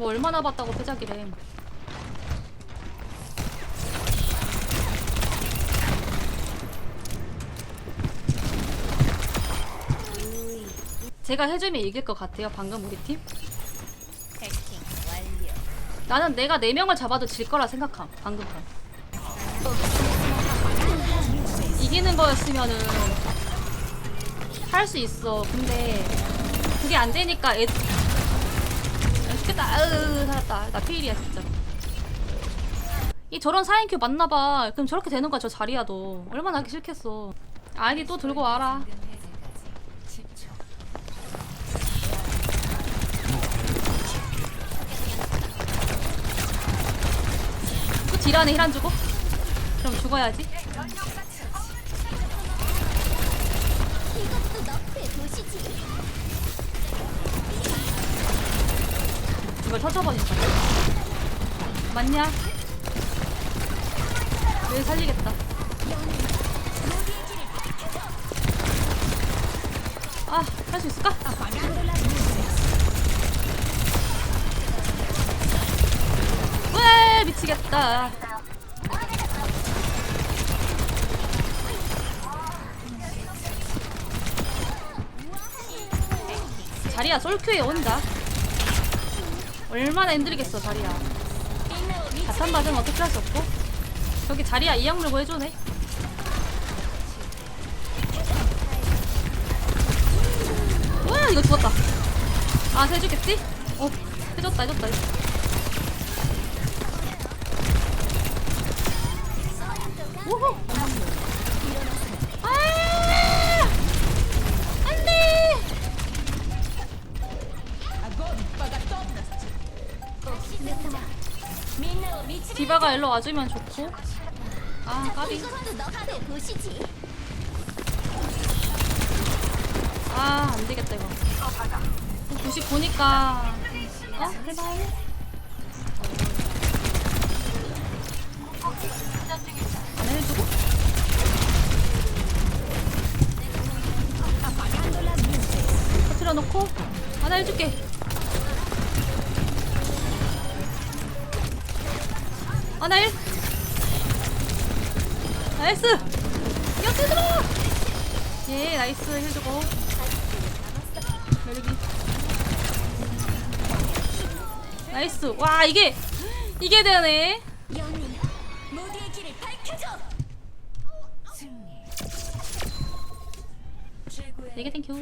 뭐 얼마나 봤다고 패작이래. 제가 해주면 이길 것 같아요. 방금 우리 팀. 나는 내가 네 명을 잡아도 질 거라 생각함. 방금 판. 이기는 거였으면은 할 수 있어. 근데 그게 안 되니까 애. 아, 죽겠다. 아으 살았다. 나 피일이야 진짜. 이 저런 4인큐 맞나봐. 그럼 저렇게 되는 거야 저 자리야도. 얼마나 하기 싫겠어. 아이디 또 들고 와라. 해제까지 10초. 또 딜하네 힐안 주고? 그럼 죽어야지. 이걸 터져버린다. 맞냐? 왜 살리겠다. 아, 할 수 있을까? 왜 미치겠다. 자리야 솔큐에 온다. 얼마나 힘들겠어 자리야. 자탄 받으면 어떻게 할 수 없고. 저기 자리야 이약 물고 해주네. 와 이거 죽었다. 아 해주겠지? 어 해줬다. 해줬다. 우후. 디바가 일로 와주면 좋고. 아 까비. 아 안되겠다 이거 90 보니까 어? 해봐 안 해주고? 터트려 놓고 하나 해줄게 하나 일. 나이스! 옆에 들어 예 나이스. 해주고. 여기. 나이스. 와 이게 이게 되네. 되게 땡큐